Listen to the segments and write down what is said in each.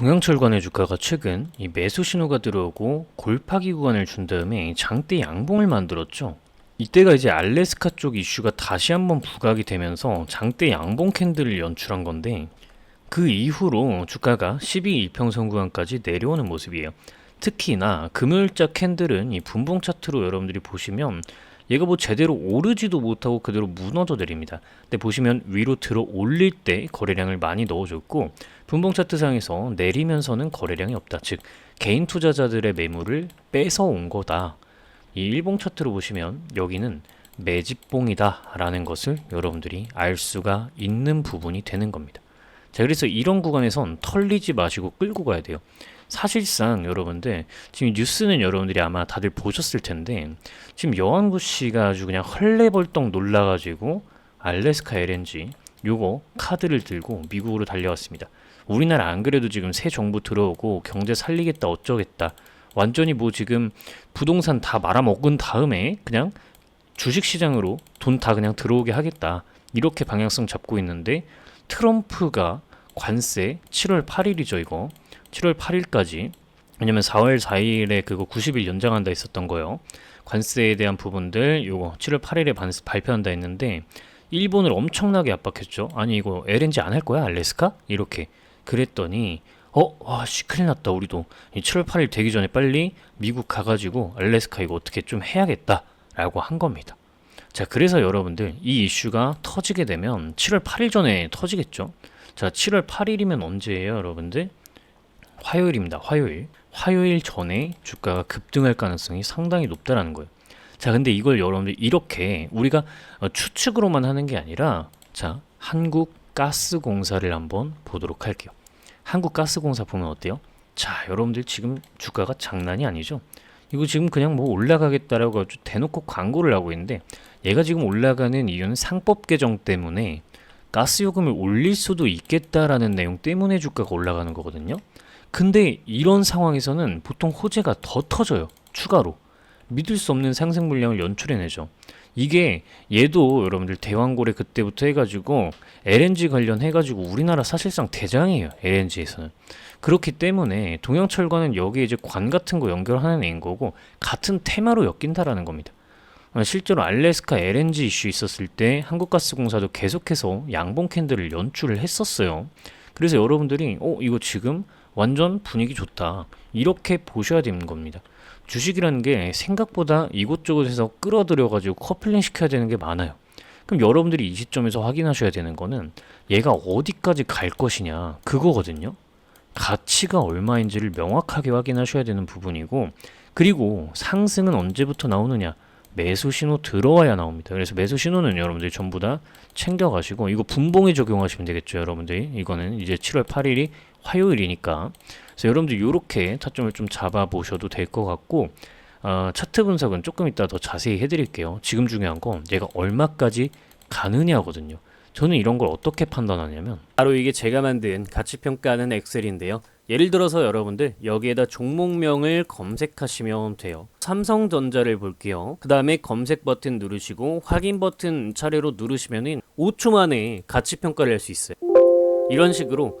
동양철관의 주가가 최근 이 매수 신호가 들어오고 골파기 구간을 준 다음에 장대 양봉을 만들었죠. 이때가 이제 알래스카 쪽 이슈가 다시 한번 부각이 되면서 장대 양봉 캔들을 연출한 건데 그 이후로 주가가 12 이평선 구간까지 내려오는 모습이에요. 특히나 금요일자 캔들은 이 분봉 차트로 여러분들이 보시면 얘가 뭐 제대로 오르지도 못하고 그대로 무너져 내립니다. 근데 보시면 위로 들어 올릴 때 거래량을 많이 넣어줬고 분봉 차트상에서 내리면서는 거래량이 없다. 즉 개인 투자자들의 매물을 뺏어 온 거다. 이 일봉 차트로 보시면 여기는 매집봉이다 라는 것을 여러분들이 알 수가 있는 부분이 되는 겁니다. 자, 그래서 이런 구간에선 털리지 마시고 끌고 가야 돼요. 사실상 여러분들 지금 뉴스는 여러분들이 아마 다들 보셨을 텐데 지금 여왕구 씨가 아주 그냥 헐레벌떡 놀라가지고 알래스카 LNG 요거 카드를 들고 미국으로 달려왔습니다. 우리나라 안 그래도 지금 새 정부 들어오고 경제 살리겠다 어쩌겠다. 완전히 뭐 지금 부동산 다 말아먹은 다음에 그냥 주식시장으로 돈 다 그냥 들어오게 하겠다. 이렇게 방향성 잡고 있는데 트럼프가 관세 7월 8일이죠 이거 7월 8일까지 왜냐면 4월 4일에 그거 90일 연장한다 했었던 거예요 관세에 대한 부분들 요거 7월 8일에 반, 발표한다 했는데 일본을 엄청나게 압박했죠 아니 이거 LNG 안 할 거야 알래스카 이렇게 그랬더니 어, 와, 씨, 큰일 났다, 우리도. 이 7월 8일 되기 전에 빨리 미국 가가지고 알래스카 이거 어떻게 좀 해야겠다, 라고 한 겁니다. 자, 그래서 여러분들, 이 이슈가 터지게 되면 7월 8일 전에 터지겠죠? 자, 7월 8일이면 언제예요, 여러분들? 화요일입니다, 화요일. 화요일 전에 주가가 급등할 가능성이 상당히 높다라는 거예요. 자, 근데 이걸 여러분들 이렇게 우리가 어, 추측으로만 하는 게 아니라, 자, 한국 가스공사를 한번 보도록 할게요. 한국 가스공사 보면 어때요? 자, 여러분들 지금 주가가 장난이 아니죠? 이거 지금 그냥 뭐 올라가겠다라고 아주 대놓고 광고를 하고 있는데 얘가 지금 올라가는 이유는 상법 개정 때문에 가스 요금을 올릴 수도 있겠다라는 내용 때문에 주가가 올라가는 거거든요. 근데 이런 상황에서는 보통 호재가 더 터져요. 추가로. 믿을 수 없는 상승 물량을 연출해내죠. 이게 얘도 여러분들 대왕고래 그때부터 해가지고 LNG 관련 해가지고 우리나라 사실상 대장이에요 LNG에서는 그렇기 때문에 동양철과는 여기에 이제 관 같은 거 연결하는 애인 거고 같은 테마로 엮인다라는 겁니다. 어, 실제로 알래스카 LNG 이슈 있었을 때 한국가스공사도 계속해서 양봉 캔들을 연출을 했었어요. 그래서 여러분들이 어 이거 지금 완전 분위기 좋다 이렇게 보셔야 되는 겁니다. 주식이라는 게 생각보다 이곳저곳에서 끌어들여 가지고 커플링 시켜야 되는 게 많아요. 그럼 여러분들이 이 시점에서 확인하셔야 되는 거는 얘가 어디까지 갈 것이냐 그거거든요. 가치가 얼마인지를 명확하게 확인하셔야 되는 부분이고 그리고 상승은 언제부터 나오느냐 매수 신호 들어와야 나옵니다. 그래서 매수 신호는 여러분들이 전부 다 챙겨가시고 이거 분봉에 적용하시면 되겠죠, 여러분들이 이거는 이제 7월 8일이 화요일이니까 그래서 여러분들 이렇게 타점을 좀 잡아 보셔도 될 것 같고 어, 차트 분석은 조금 이따 더 자세히 해드릴게요. 지금 중요한 건 얘가 얼마까지 가느냐거든요. 저는 이런 걸 어떻게 판단하냐면 바로 이게 제가 만든 가치 평가하는 엑셀인데요. 예를 들어서 여러분들 여기에다 종목명을 검색하시면 돼요. 삼성전자를 볼게요. 그 다음에 검색 버튼 누르시고 확인 버튼 차례로 누르시면은 5초 만에 가치 평가를 할 수 있어요. 이런 식으로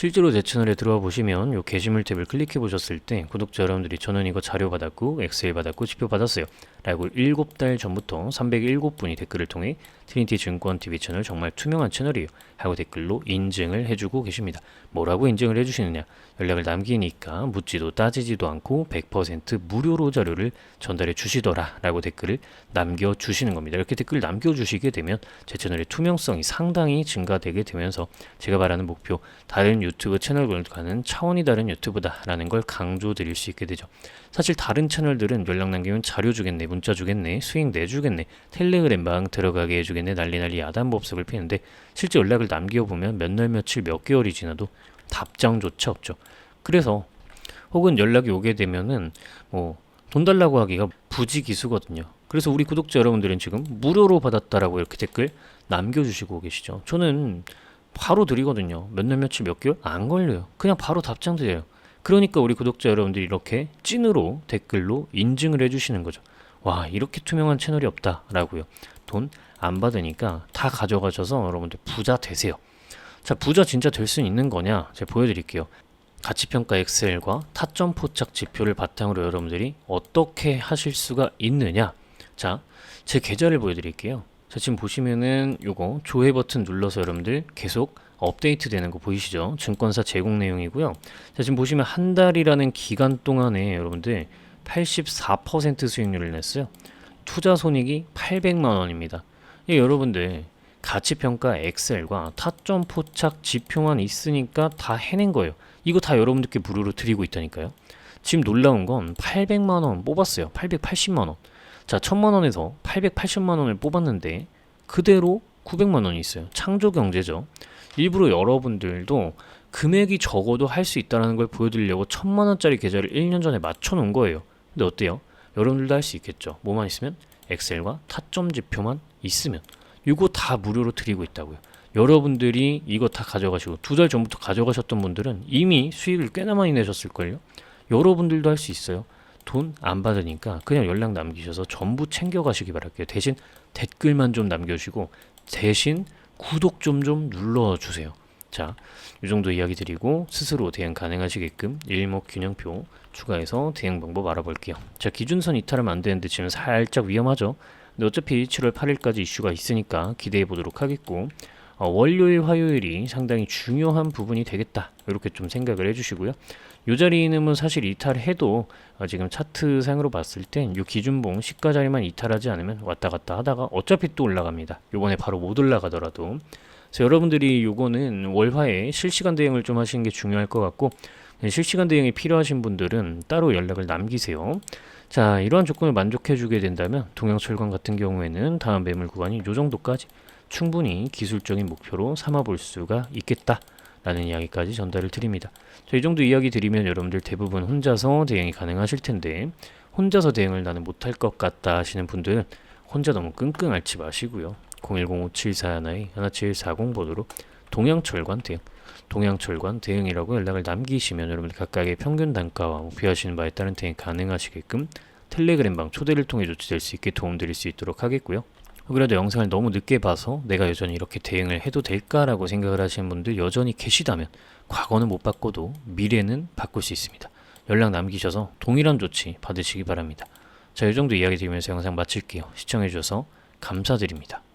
실제로 제 채널에 들어와 보시면 요 게시물 탭을 클릭해 보셨을 때 구독자 여러분들이 저는 이거 자료 받았고 엑셀 받았고 지표 받았어요. 라고 7달 전부터 307분이 댓글을 통해 트리니티 증권 TV 채널 정말 투명한 채널이에요. 하고 댓글로 인증을 해주고 계십니다. 뭐라고 인증을 해주시느냐. 연락을 남기니까 묻지도 따지지도 않고 100% 무료로 자료를 전달해 주시더라 라고 댓글을 남겨주시는 겁니다. 이렇게 댓글 남겨주시게 되면 제 채널의 투명성이 상당히 증가되게 되면서 제가 말하는 목표 다른 유 튜브 채널과는 차원이 다른 유튜브다라는 걸 강조드릴 수 있게 되죠. 사실 다른 채널들은 연락 남기면 자료 주겠네, 문자 주겠네, 수익 내주겠네, 텔레그램 방 들어가게 해주겠네, 난리 난리 야단법석을 피는데 실제 연락을 남겨보면 몇 날 며칠 몇 개월이 지나도 답장조차 없죠. 그래서 혹은 연락이 오게 되면은 뭐 돈 달라고 하기가 부지기수거든요. 그래서 우리 구독자 여러분들은 지금 무료로 받았다라고 이렇게 댓글 남겨주시고 계시죠. 저는 바로 드리거든요. 몇 날 며칠 몇 개월 안 걸려요. 그냥 바로 답장 드려요. 그러니까 우리 구독자 여러분들이 이렇게 찐으로 댓글로 인증을 해주시는 거죠. 와 이렇게 투명한 채널이 없다라고요. 돈 안 받으니까 다 가져가셔서 여러분들 부자 되세요. 자 부자 진짜 될 수 있는 거냐? 제가 보여드릴게요. 가치평가 엑셀과 타점 포착 지표를 바탕으로 여러분들이 어떻게 하실 수가 있느냐? 자, 제 계좌를 보여드릴게요. 자, 지금 보시면은 요거 조회 버튼 눌러서 여러분들 계속 업데이트 되는 거 보이시죠? 증권사 제공 내용이고요. 자, 지금 보시면 한 달이라는 기간 동안에 여러분들 84% 수익률을 냈어요. 투자 손익이 800만 원입니다. 예, 여러분들 가치평가 엑셀과 타점 포착 지표만 있으니까 다 해낸 거예요. 이거 다 여러분들께 무료로 드리고 있다니까요. 지금 놀라운 건 800만 원 뽑았어요. 880만 원. 자, 1000만 원에서 880만 원을 뽑았는데 그대로 900만 원이 있어요. 창조 경제죠. 일부러 여러분들도 금액이 적어도 할 수 있다는 걸 보여드리려고 1000만 원짜리 계좌를 1년 전에 맞춰 놓은 거예요. 근데 어때요? 여러분들도 할 수 있겠죠. 뭐만 있으면 엑셀과 타점 지표만 있으면 이거 다 무료로 드리고 있다고요. 여러분들이 이거 다 가져가시고 두 달 전부터 가져가셨던 분들은 이미 수익을 꽤나 많이 내셨을걸요. 여러분들도 할 수 있어요. 돈 안 받으니까 그냥 연락 남기셔서 전부 챙겨가시기 바랄게요. 대신 댓글만 좀 남겨주시고 대신 구독 좀 좀 눌러주세요. 자, 이 정도 이야기 드리고 스스로 대응 가능하시게끔 일목균형표 추가해서 대응 방법 알아볼게요. 자, 기준선 이탈하면 안 되는데 지금 살짝 위험하죠. 근데 어차피 7월 8일까지 이슈가 있으니까 기대해 보도록 하겠고 어, 월요일, 화요일이 상당히 중요한 부분이 되겠다. 이렇게 좀 생각을 해주시고요. 요 자리는 사실 이탈해도 어, 지금 차트 상으로 봤을 땐요 기준봉 시가 자리만 이탈하지 않으면 왔다 갔다 하다가 어차피 또 올라갑니다. 요번에 바로 못 올라가더라도 그래서 여러분들이 요거는 월화에 실시간 대응을 좀 하시는 게 중요할 것 같고 네, 실시간 대응이 필요하신 분들은 따로 연락을 남기세요. 자, 이러한 조건을 만족해 주게 된다면 동양철강 같은 경우에는 다음 매물 구간이 요 정도까지 충분히 기술적인 목표로 삼아 볼 수가 있겠다 라는 이야기까지 전달을 드립니다. 자, 이 정도 이야기 드리면 여러분들 대부분 혼자서 대응이 가능하실 텐데 혼자서 대응을 나는 못할 것 같다 하시는 분들은 혼자 너무 끙끙 앓지 마시고요. 010-5741-1740 번호로 동양철관 대응 동양철관 대응이라고 연락을 남기시면 여러분들 각각의 평균 단가와 목표하시는 바에 따른 대응 가능하시게끔 텔레그램방 초대를 통해 조치될 수 있게 도움드릴 수 있도록 하겠고요. 그래도 영상을 너무 늦게 봐서 내가 여전히 이렇게 대응을 해도 될까라고 생각을 하시는 분들 여전히 계시다면 과거는 못 바꿔도 미래는 바꿀 수 있습니다. 연락 남기셔서 동일한 조치 받으시기 바랍니다. 자, 이 정도 이야기 드리면서 영상 마칠게요. 시청해주셔서 감사드립니다.